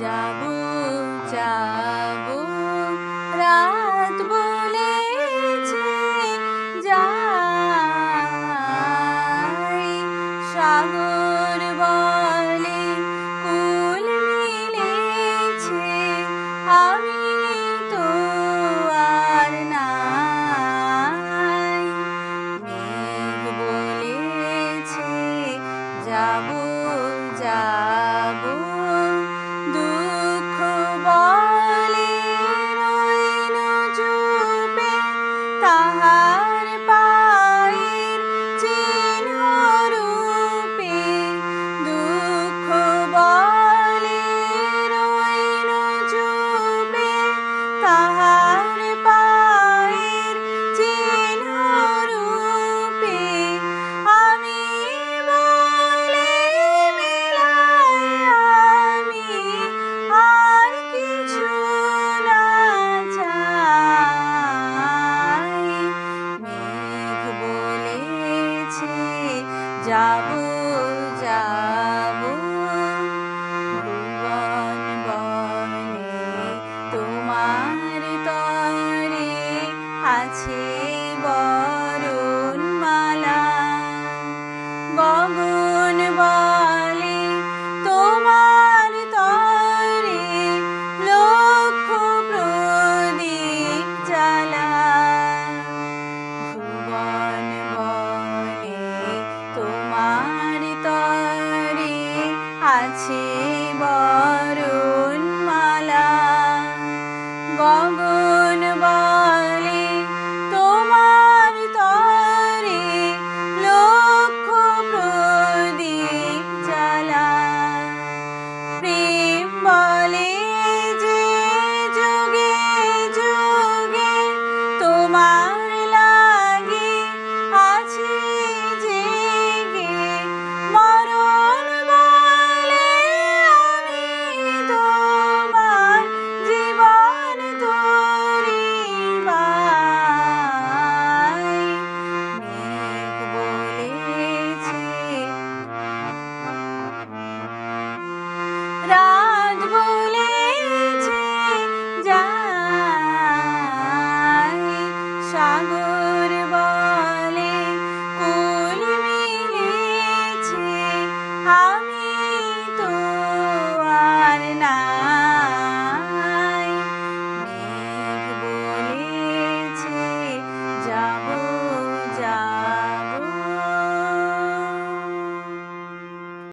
假不假 যাব যাব। ভুবন বনে তোমার আছে বন। আছি